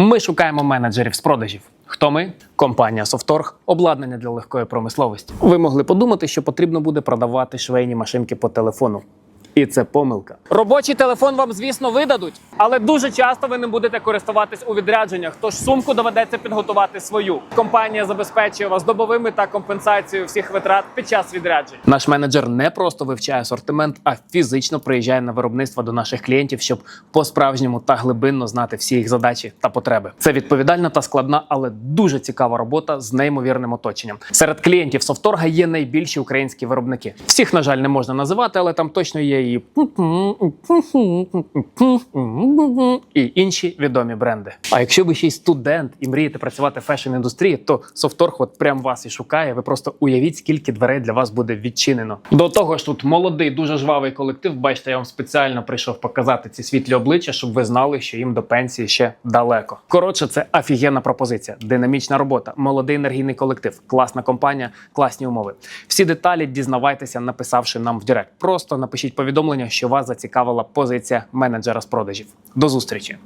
Ми шукаємо менеджерів з продажів. Хто ми? Компанія Софторг, обладнання для легкої промисловості. Ви могли подумати, що потрібно буде продавати швейні машинки по телефону. І це помилка. Робочий телефон вам, звісно, видадуть, але дуже часто ви не будете користуватись у відрядженнях. Тож сумку доведеться підготувати свою. Компанія забезпечує вас добовими та компенсацією всіх витрат під час відряджень. Наш менеджер не просто вивчає асортимент, а фізично приїжджає на виробництво до наших клієнтів, щоб по-справжньому та глибинно знати всі їх задачі та потреби. Це відповідальна та складна, але дуже цікава робота з неймовірним оточенням. Серед клієнтів Софторга є найбільші українські виробники. Всіх, на жаль, не можна називати, але там точно є і і інші відомі бренди. А якщо ви ще й студент і мрієте працювати в фешн-індустрії, то Софторг от прям вас і шукає. Ви просто уявіть, скільки дверей для вас буде відчинено. До того ж, тут молодий, дуже жвавий колектив. Бачите, я вам спеціально прийшов показати ці світлі обличчя, щоб ви знали, що їм до пенсії ще далеко. Коротше, це офігенна пропозиція, динамічна робота, молодий енергійний колектив, класна компанія, класні умови. Всі деталі дізнавайтеся, написавши нам в Директ. Просто напишіть повідомлення, що вас зацікавила позиція менеджера з продажів. До зустрічі!